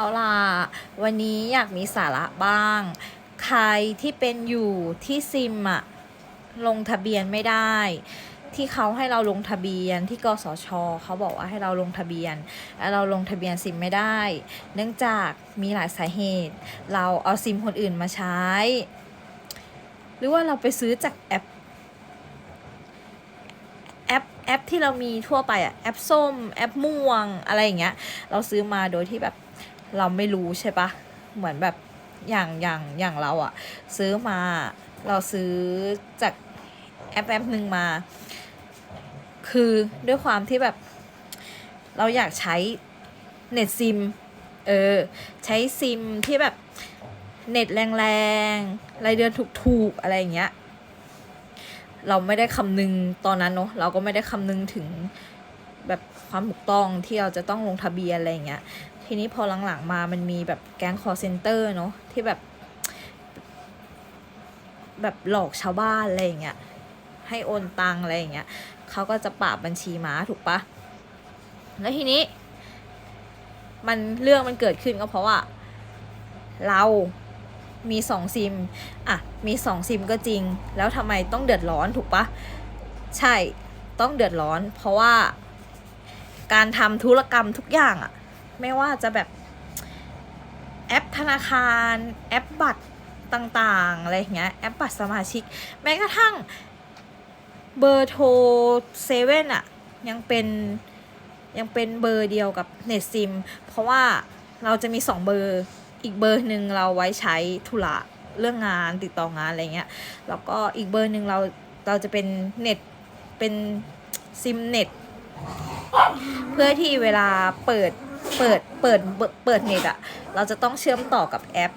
เอาล่ะ วันนี้อยากมีสาระบ้าง ใครที่เป็นอยู่ที่ซิมอะลงทะเบียนไม่ได้ ที่เขาให้เราลงทะเบียนที่กสชเขาบอกว่าให้เราลงทะเบียนแล้วเราลงทะเบียนซิมไม่ได้ เนื่องจากมีหลายสาเหตุ เราเอาซิมคนอื่นมาใช้ หรือว่าเราไปซื้อจากแอปแอปแอปที่เรามีทั่วไปอะแอปส้ม แอปม่วงอะไรอย่างเงี้ย เราซื้อมาโดยที่แบบ เราไม่รู้ใช่ปะเหมือนแบบอย่างอย่างอย่างเราอะซื้อมาเราซื้อจากแอปแอปหนึ่งมา คือด้วยความที่แบบเราอยากใช้เน็ตซิมเออใช้ซิมที่แบบเน็ตแรงๆรายเดือนถูกๆอะไรอย่างเงี้ยเราไม่ได้คำนึงตอนนั้นเนาะเราก็ไม่ได้คำนึงถึงแบบความถูกต้องที่เราจะต้องลงทะเบียนอะไรอย่างเงี้ย ทีนี้พอหลังๆมามันมีแบบแก๊งคอร์เซนเตอร์เนาะที่แบบ แบบหลอกชาวบ้านอะไรอย่างเงี้ยให้โอนตังอะไรอย่างเงี้ยเขาก็จะปราบบัญชีม้าถูกปะแล้วทีนี้ มันเรื่องมันเกิดขึ้นก็เพราะว่า เรามีสองซิม อะ มีสองซิมก็จริง แล้วทำไมต้องเดือดร้อนถูกปะ ใช่ ต้องเดือดร้อน เพราะว่า การทำธุรกรรมทุกอย่างอะ ไม่ว่าจะแบบแอปธนาคาร แอปบัตรต่างๆอะไรอย่างเงี้ยแอปบัตรสมาชิก แม้กระทั่งเบอร์โทรเซเว่นอะยังเป็นยังเป็นเบอร์เดียวกับเน็ตซิม เพราะว่าเราจะมีสองเบอร์อีกเบอร์หนึ่งเราไว้ใช้ธุระเรื่องงานติดต่องานอะไรเงี้ยแล้วก็อีกเบอร์หนึ่งเราเราจะเป็นเน็ตเป็นซิมเน็ต เพื่อที่เวลาเปิด เปิดเปิดเปิดเน็ตอะเราจะต้องเชื่อมต่อกับแอป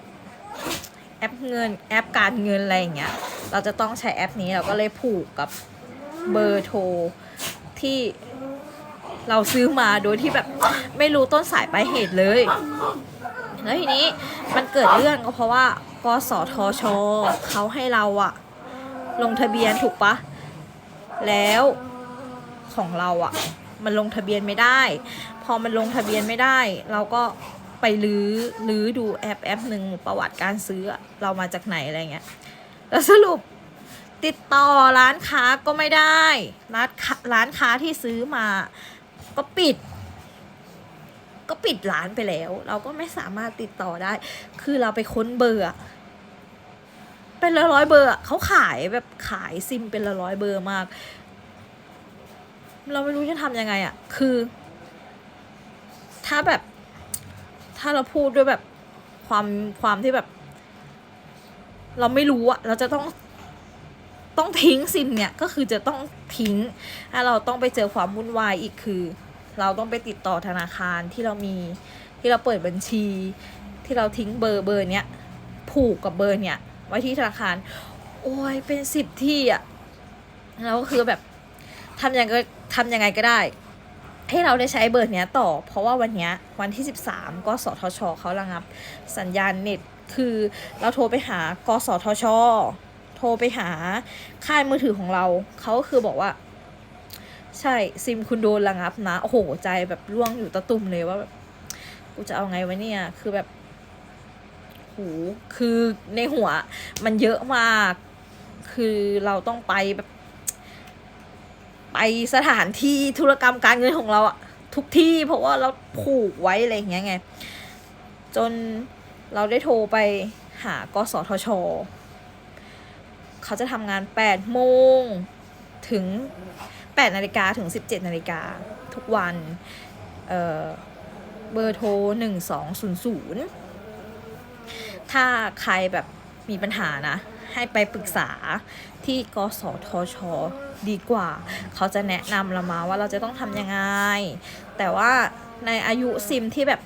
แอปเงินแอปการเงินอะไรอย่างเงี้ยเราจะต้องใช้แอปนี้เราก็เลยผูกกับเบอร์โทรที่เราซื้อมาโดยที่แบบไม่รู้ต้นสายปลายเหตุเลย แล้วทีนี้มันเกิดเรื่องก็เพราะว่ากสทชเขาให้เราอะลงทะเบียนถูกปะแล้วของเราอะ มันลงทะเบียนไม่ได้ พอมันลงทะเบียนไม่ได้ เราก็ไปรื้อรื้อดูแอปแอปหนึ่งประวัติการซื้อเรามาจากไหนอะไรเงี้ยแล้วสรุปติดต่อร้านค้าก็ไม่ได้ร้านค้าร้านค้าที่ซื้อมา ก็ปิด ก็ปิดร้านไปแล้ว เราก็ไม่สามารถติดต่อได้ คือเราไปค้นเบอร์เป็นละร้อยเบอร์เขาขายแบบขายซิมเป็นละร้อยเบอร์มาก เราไม่รู้จะทำยังไงอะคือ ถ้าแบบ ถ้าเราพูดด้วยแบบความความที่แบบ เราไม่รู้อะเราจะต้องต้องทิ้งซิมเนี่ยก็คือจะต้องทิ้งถ้าเราต้องไปเจอความวุ่นวายอีกคือ เราต้องไปติดต่อธนาคารที่เรามีที่เราเปิดบัญชี ที่เราทิ้งเบอร์เบอร์เนี้ยผูกกับเบอร์เนี้ยไว้ที่ธนาคาร โอ้ยเป็นสิบที่อะแล้วก็คือแบบ ทำยังไงทำยังไงก็ได้ ให้เราได้ใช้เบอร์เนี้ยต่อ เพราะว่าวันเนี้ยวันที่ 13 ก็สทชเขาระงับ สัญญาณเน็ตคือเราโทรไปหากสทช โทรไปหาค่ายมือถือของเราเขาก็คือบอกว่า ใช่ซิมคุณโดนระงับนะโอ้โหใจแบบร่วงอยู่ตะตุ่มเลยว่าแบบกูจะเอาไงวะเนี่ยคือแบบโหคือในหัวมันเยอะมาก คือเราต้องไปแบบ ไปสถานที่ธุรกรรมการเงินของเราอะทุกที่เพราะว่าเราผูกไว้อะไรอย่างเงี้ยไง จนเราได้โทรไปหากสทช เขาจะทำงาน8โมงถึง8นาฬิกาถึง 17นาฬิกาทุกวัน เอ่อ เบอร์โทร 1200 ถ้าใครแบบมีปัญหานะ ให้ไปปรึกษาที่กสทช ดีกว่า เขาจะแนะนำเรามาว่าเราจะต้องทำยังไง แต่ว่าในอายุซิมที่แบบ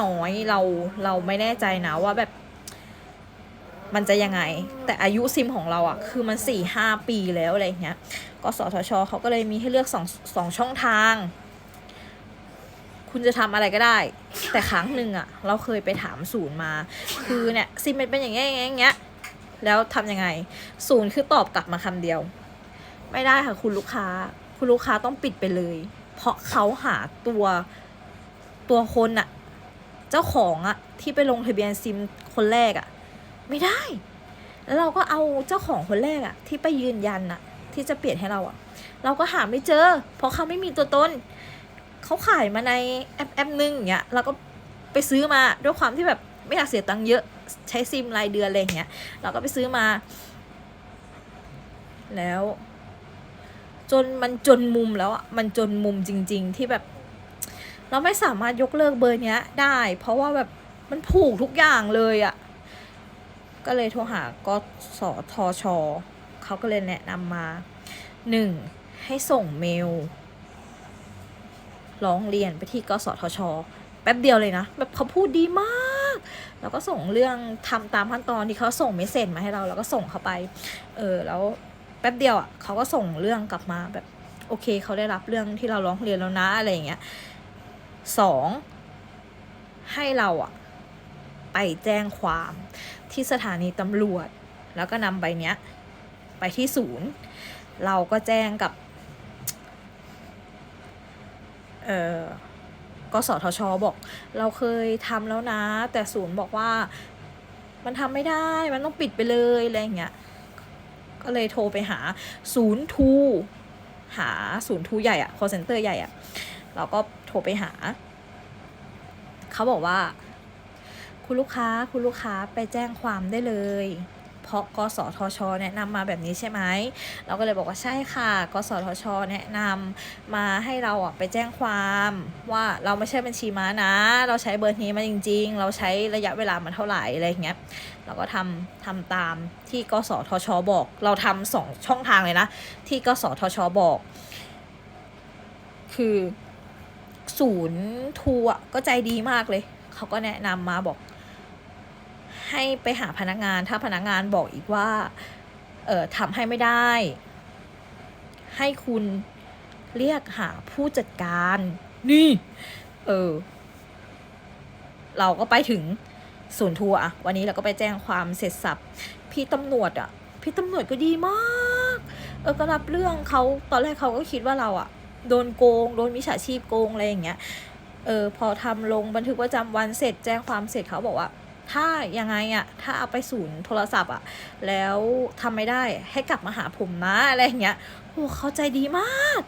น้อยๆเราเราไม่แน่ใจนะว่าแบบ มันจะยังไง แต่อายุซิมของเราอะ่ะ คือมันสี่ห้าปีแล้วอะไรเงี้ยกสทช เขาก็เลยมีให้เลือกสองสองช่องทาง คุณจะทำอะไรก็ได้ แต่ครั้งหนึ่งอะเราเคยไปถามศูนย์มา คือเนี่ยซิมมันเป็นอย่างเงี้ยอย่างเงี้ย แล้วทำยังไง ศูนย์คือตอบกลับมาคำเดียว ไม่ได้ค่ะคุณลูกค้า คุณลูกค้าต้องปิดไปเลย เพราะเขาหาตัวตัวคนอะเจ้าของอะที่ไปลงทะเบียนซิมคนแรกอะไม่ได้ แล้วเราก็เอาเจ้าของคนแรกอะที่ไปยืนยันอะที่จะเปลี่ยนให้เราอะเราก็หาไม่เจอ เพราะเขาไม่มีตัวตนเขาขายมาในแอปแอปหนึงอย่างเงี้ยเราก็ไปซื้อมาด้วยความที่แบบไม่อยากเสียตังค์เยอะ ใช้ซิมรายเดือนอะไรอย่างเงี้ย เราก็ไปซื้อมา แล้ว จนมันจนมุมแล้วอะมันจนมุมจริง ๆ ที่แบบ เราไม่สามารถยกเลิกเบอร์เนี้ย ได้ เพราะว่าแบบมันผูกทุกอย่างเลยอะก็เลยโทรหากสทชเขาก็เลยแนะนำมาหนึ่งให้ส่งเมลร้องเรียนไปที่กสทช แป๊บเดียวเลยนะ แบบเขาพูดดีมาก แล้วก็ส่งเรื่องทำตามขั้นตอนที่เขาส่งเมสเซจมาให้เราแล้วก็ส่งเขาไป เออแล้วแป๊บเดียวอะเขาก็ส่งเรื่องกลับมาแบบโอเคเขาได้รับเรื่องที่เราร้องเรียนแล้วนะอะไรอย่างเงี้ยสองให้เราอะไปแจ้งความที่สถานีตำรวจ แล้วก็นำใบเนี้ยไปที่ศูนย์ เราก็แจ้งกับ เออ กสทชบอก เราเคยทำแล้วนะ แต่ศูนย์บอกว่า มันทำไม่ได้มันต้องปิดไปเลยอะไรอย่างเงี้ยก็เลยโทรไปหาศูนย์ทูหาศูนย์ทูใหญ่อะ call center ใหญ่อะเราก็โทรไปหา เขาบอกว่า คุณลูกค้าคุณลูกค้าไปแจ้งความได้เลย เพราะกสทช แนะนำมาแบบนี้ใช่ไหมเราก็เลยบอกว่าใช่ค่ะกสทช แนะนำมาให้เราอะไปแจ้งความว่าเราไม่ใช่บัญชีม้านะ เราใช้เบอร์นี้มาจริง ๆ เราใช้ระยะเวลามันเท่าไหร่อะไรอย่างเงี้ยเราก็ทำทำตามที่กสทช บอก เราทำสองช่องทางเลยนะ ที่กสทช บอก คือศูนย์ทูอะก็ใจดีมากเลย เขาก็แนะนำมาบอก ให้ไปหาพนักงาน ถ้าพนักงานบอกอีกว่า เออทำให้ไม่ได้ ให้คุณเรียกหาผู้จัดการ นี่ เออ เราก็ไปถึงศูนย์ทัวร์อะวันนี้เราก็ไปแจ้งความเสร็จสับ พี่ตำรวจอะพี่ตำรวจก็ดีมาก เออก็รับเรื่องเขาตอนแรกเขาก็คิดว่าเราอะโดนโกง โดนมิจฉาชีพโกงอะไรอย่างเงี้ย เออ พอทำลงบันทึกประจำวันเสร็จแจ้งความเสร็จเขาบอกว่า ถ้ายังไงอะถ้าเอาไปศูนย์โทรศัพท์อะแล้วทำไม่ได้ให้กลับมาหาผมนะอะไรอย่างเงี้ยโอ้เขาใจดีมาก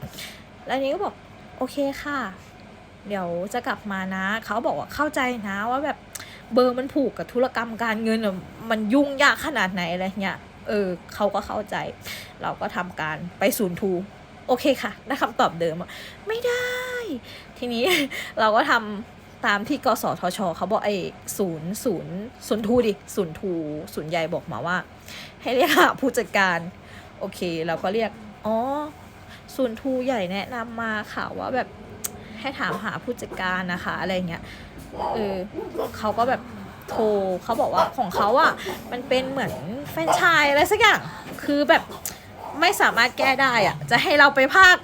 แล้วนี้ก็บอกโอเคค่ะ เดี๋ยวจะกลับมานะ เขาบอกว่าเข้าใจนะว่าแบบเบอร์มันผูกกับธุรกรรมการเงินมันยุ่งยากขนาดไหนอะไรเงี้ยเออเขาก็เข้าใจ เราก็ทำการไปศูนย์ทูโอเคค่ะ ได้คำตอบเดิมอะไม่ได้ ทีนี้เราก็ทำ ตามที่กสทช เขาบอกไอ้ศูนย์ศูนย์ศูนย์ทูดิศูนย์ทูศูนย์ใหญ่บอกมาว่า ให้เรียกหาผู้จัดการ โอเค เราก็เรียก อ๋อศูนย์ทูใหญ่แนะนำมาค่ะว่าแบบให้ถามหาผู้จัดการนะคะอะไรเงี้ยเออเขาก็แบบโทรเขาบอกว่าของเขาอะ่ะมันเป็นเหมือนแฟนชายอะไรสักอย่างคือแบบไม่สามารถแก้ได้อะ่ะจะให้เราไปภาค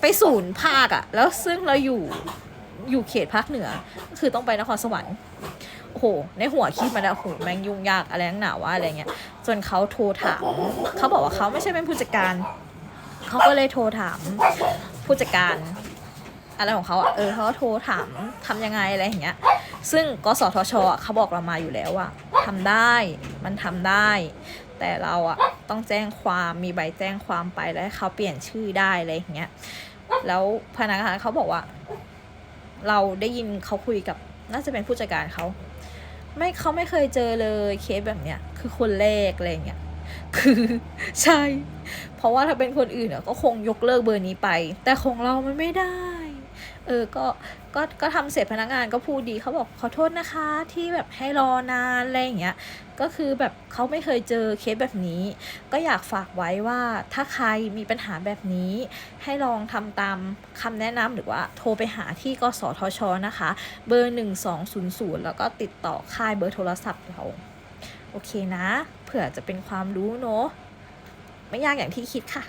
ไปศูนย์ภาคอะ่ะแล้วซึ่งเราอยู่ อยู่เขตภาคเหนือ ก็คือต้องไปนครสวรรค์โอ้โหในหัวคิดมาแล้วโอ้โหแม่งยุ่งยากอะไรนักหนาว่าอะไรเงี้ยจนเขาโทรถามเขาบอกว่าเขาไม่ใช่เป็นผู้จัดการเขาก็เลยโทรถามผู้จัดการอะไรของเขาอะเออเขาโทรถามทำยังไงอะไรอย่างเงี้ย ซึ่งกสทชเขาบอกเรามาอยู่แล้วว่าทำได้มันทำได้ แต่เราอะต้องแจ้งความมีใบแจ้งความไปแล้วให้เขาเปลี่ยนชื่อได้อะไรอย่างเงี้ยแล้วพนักงานเขาบอกว่า เราได้ยินเขาคุยกับน่าจะเป็นผู้จัดการเขาไม่เขาไม่เคยเจอเลยเคสแบบเนี้ยคือคนแรกอะไรเงี้ยคือใช่ เพราะว่าถ้าเป็นคนอื่นอ่ยก็คงยกเลิกเบอร์นี้ไป แต่ของเรามันไม่ได้ เออก็ก็ก็ทำเสร็จพนักงานก็พูดดีเขาบอกขอโทษนะคะที่แบบให้รอนานอะไรอย่างเงี้ยก็คือแบบเขาไม่เคยเจอเคสแบบนี้ ก็อยากฝากไว้ว่าถ้าใครมีปัญหาแบบนี้ ให้ลองทำตามคำแนะนำหรือว่าโทรไปหาที่กสทชนะคะ เบอร์ 1200 แล้วก็ติดต่อค่ายเบอร์โทรศัพท์เรา โอเคนะ เผื่อจะเป็นความรู้เนอะไม่ยากอย่างที่คิดค่ะ